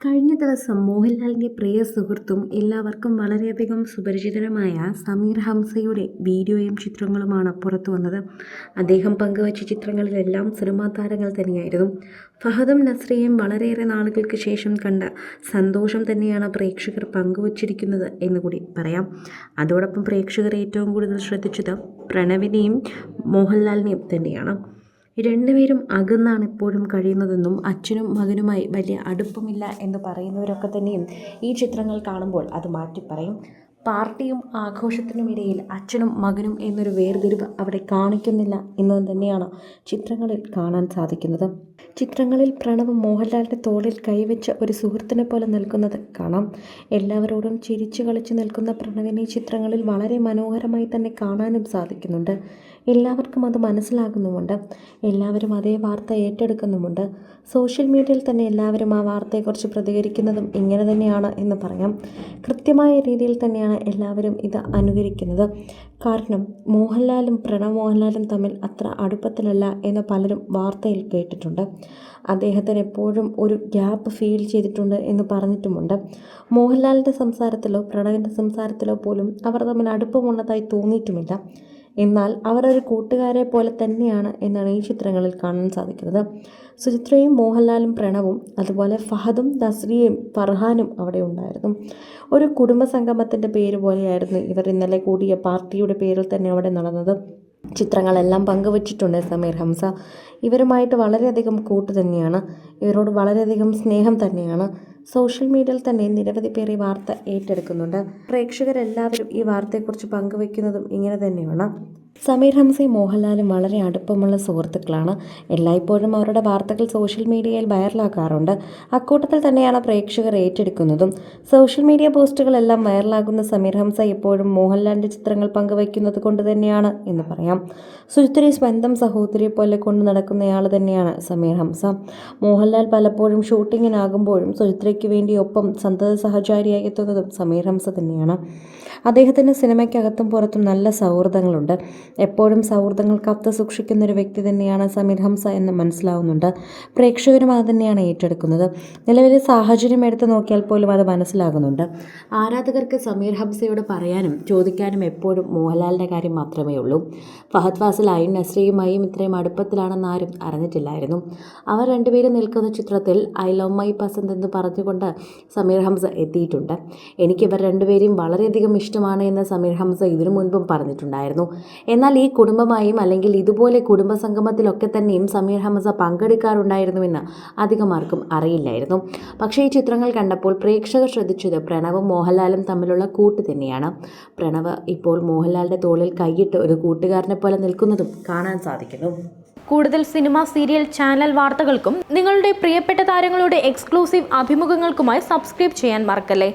കഴിഞ്ഞ ദിവസം മോഹൻലാലിന്റെ പ്രിയ സുഹൃത്തും എല്ലാവർക്കും വളരെയധികം സുപരിചിതരമായ സമീർ ഹംസയുടെ വീഡിയോയും ചിത്രങ്ങളുമാണ് പുറത്തു വന്നത്. അദ്ദേഹം പങ്കുവച്ച ചിത്രങ്ങളിലെല്ലാം സിനിമാ താരങ്ങൾ തന്നെയായിരുന്നു. ഫഹദും നസ്രിയും വളരെയേറെ നാളുകൾക്ക് ശേഷം കണ്ട സന്തോഷം തന്നെയാണ് പ്രേക്ഷകർ പങ്കുവച്ചിരിക്കുന്നത് എന്നുകൂടി പറയാം. അതോടൊപ്പം പ്രേക്ഷകർ ഏറ്റവും കൂടുതൽ ശ്രദ്ധിച്ചത് പ്രണവിനെയും മോഹൻലാലിനെയും തന്നെയാണ്. രണ്ടുപേരും അകന്നാണ് എപ്പോഴും കഴിയുന്നതെന്നും അച്ഛനും മകനുമായി വലിയ അടുപ്പമില്ല എന്ന് പറയുന്നവരൊക്കെ തന്നെയും ഈ ചിത്രങ്ങൾ കാണുമ്പോൾ അത് മാറ്റി പറയും. പാർട്ടിയും ആഘോഷത്തിനുമിടയിൽ അച്ഛനും മകനും എന്നൊരു വേർതിരിവ് അവിടെ കാണിക്കുന്നില്ല എന്നത് തന്നെയാണ് ചിത്രങ്ങളിൽ കാണാൻ സാധിക്കുന്നത്. ചിത്രങ്ങളിൽ പ്രണവ് മോഹൻലാലിന്റെ തോളിൽ കൈവച്ച ഒരു സുഹൃത്തിനെ പോലെ നിൽക്കുന്നത് കാണാം. എല്ലാവരോടും ചിരിച്ചു കളിച്ചു നിൽക്കുന്ന പ്രണവിനെ ചിത്രങ്ങളിൽ വളരെ മനോഹരമായി തന്നെ കാണാനും സാധിക്കുന്നുണ്ട്. എല്ലാവർക്കും അത് മനസ്സിലാകുന്നുമുണ്ട്. എല്ലാവരും അതേ വാർത്ത ഏറ്റെടുക്കുന്നുമുണ്ട്. സോഷ്യൽ മീഡിയയിൽ തന്നെ എല്ലാവരും ആ വാർത്തയെക്കുറിച്ച് പ്രതികരിക്കുന്നതും ഇങ്ങനെ തന്നെയാണ് എന്ന് പറയാം. കൃത്യമായ രീതിയിൽ തന്നെയാണ് എല്ലാവരും ഇത് അനുകരിക്കുന്നത്. കാരണം മോഹൻലാലും പ്രണവ് മോഹൻലാലും തമ്മിൽ അത്ര അടുപ്പത്തിലല്ല എന്ന് പലരും വാർത്തയിൽ കേട്ടിട്ടുണ്ട്. അദ്ദേഹത്തിന് എപ്പോഴും ഒരു ഗ്യാപ്പ് ഫീൽ ചെയ്തിട്ടുണ്ട് എന്ന് പറഞ്ഞിട്ടുമുണ്ട്. മോഹൻലാലിന്റെ സംസാരത്തിലോ പ്രണവിന്റെ സംസാരത്തിലോ പോലും അവർ തമ്മിൽ അടുപ്പമുള്ളതായി തോന്നിയിട്ടുമില്ല. എന്നാൽ അവർ ഒരു കൂട്ടുകാരെ പോലെ തന്നെയാണ് എന്നാണ് ഈ ചിത്രങ്ങളിൽ കാണാൻ സാധിക്കുന്നത്. സുചിത്രയും മോഹൻലാലും പ്രണവും അതുപോലെ ഫഹദും നസ്രിയയും ഫർഹാനും അവിടെ ഉണ്ടായിരുന്നു. ഒരു കുടുംബ സംഗമത്തിന്റെ പേര് പോലെയായിരുന്നു ഇവർ ഇന്നലെ കൂടിയ പാർട്ടിയുടെ പേരിൽ തന്നെ അവിടെ നടന്നത്. ചിത്രങ്ങളെല്ലാം പങ്കുവച്ചിട്ടുണ്ട് സമീർ ഹംസ. ഇവരുമായിട്ട് വളരെയധികം കൂട്ട് തന്നെയാണ്. ഇവരോട് വളരെയധികം സ്നേഹം തന്നെയാണ്. സോഷ്യൽ മീഡിയയിൽ തന്നെ നിരവധി പേർ ഈ വാർത്ത ഏറ്റെടുക്കുന്നുണ്ട്. പ്രേക്ഷകരെല്ലാവരും ഈ വാർത്തയെക്കുറിച്ച് പങ്കുവയ്ക്കുന്നതും ഇങ്ങനെ തന്നെയാണ്. സമീർ ഹംസയും മോഹൻലാലും വളരെ അടുപ്പമുള്ള സുഹൃത്തുക്കളാണ്. എല്ലായ്പ്പോഴും അവരുടെ വാർത്തകൾ സോഷ്യൽ മീഡിയയിൽ വൈറലാക്കാറുണ്ട്. അക്കൂട്ടത്തിൽ തന്നെയാണ് പ്രേക്ഷകർ ഏറ്റെടുക്കുന്നതും. സോഷ്യൽ മീഡിയ പോസ്റ്റുകളെല്ലാം വൈറലാകുന്ന സമീർ ഹംസ എപ്പോഴും മോഹൻലാലിന്റെ ചിത്രങ്ങൾ പങ്കുവയ്ക്കുന്നത് കൊണ്ട് തന്നെയാണ് എന്ന് പറയാം. സുചിത്രി സ്വന്തം സഹോദരിയെ പോലെ കൊണ്ട് നടക്കുന്നയാൾ തന്നെയാണ് സമീർ ഹംസ. മോഹൻലാൽ പലപ്പോഴും ഷൂട്ടിങ്ങിനാകുമ്പോഴും സുചിത്രയ്ക്ക് വേണ്ടി ഒപ്പം സന്തത സഹചാരിയായി എത്തുന്നതും സമീർ ഹംസ തന്നെയാണ്. അദ്ദേഹത്തിന്റെ സിനിമയ്ക്കകത്തും പുറത്തും നല്ല സൗഹൃദങ്ങളുണ്ട്. എപ്പോഴും സൗഹൃദങ്ങൾ കത്ത് സൂക്ഷിക്കുന്ന ഒരു വ്യക്തി തന്നെയാണ് സമീർ ഹംസ എന്ന് മനസ്സിലാവുന്നുണ്ട്. പ്രേക്ഷകരും അത് തന്നെയാണ് ഏറ്റെടുക്കുന്നത്. നിലവിലെ സാഹചര്യം എടുത്തു നോക്കിയാൽ പോലും അത് മനസ്സിലാകുന്നുണ്ട്. ആരാധകർക്ക് സമീർ ഹംസയോട് പറയാനും ചോദിക്കാനും എപ്പോഴും മോഹൻലാലിന്റെ കാര്യം മാത്രമേ ഉള്ളൂ. ഫഹദ് ഫാസിലായും നസ്രിയുമായും ഇത്രയും അടുപ്പത്തിലാണെന്ന് ആരും അറിഞ്ഞിട്ടില്ലായിരുന്നു. അവർ രണ്ടുപേരും നിൽക്കുന്ന ചിത്രത്തിൽ ഐ ലവ് മൈ പസന്ത് എന്ന് പറഞ്ഞുകൊണ്ട് സമീർ ഹംസ എത്തിയിട്ടുണ്ട്. എനിക്കിവർ രണ്ടുപേരെയും വളരെയധികം ഇഷ്ടമാണ് എന്ന് സമീർ ഹംസ ഇതിനു മുൻപും പറഞ്ഞിട്ടുണ്ടായിരുന്നു. എന്നാൽ ഈ കുടുംബമായും അല്ലെങ്കിൽ ഇതുപോലെ കുടുംബ സംഗമത്തിലൊക്കെ തന്നെയും സമീർ ഹമസ പങ്കെടുക്കാറുണ്ടായിരുന്നുവെന്ന് അധികമാർക്കും അറിയില്ലായിരുന്നു. പക്ഷേ ഈ ചിത്രങ്ങൾ കണ്ടപ്പോൾ പ്രേക്ഷകർ ശ്രദ്ധിച്ചത് പ്രണവും മോഹൻലാലും തമ്മിലുള്ള കൂട്ട് തന്നെയാണ്. പ്രണവ് ഇപ്പോൾ മോഹൻലാലിന്റെ തോളിൽ കൈയിട്ട് ഒരു കൂട്ടുകാരനെ പോലെ നിൽക്കുന്നതും കാണാൻ സാധിക്കുന്നു. കൂടുതൽ സിനിമ സീരിയൽ ചാനൽ വാർത്തകൾക്കും നിങ്ങളുടെ പ്രിയപ്പെട്ട താരങ്ങളുടെ എക്സ്ക്ലൂസീവ് അഭിമുഖങ്ങൾക്കുമായി സബ്സ്ക്രൈബ് ചെയ്യാൻ മറക്കല്ലേ?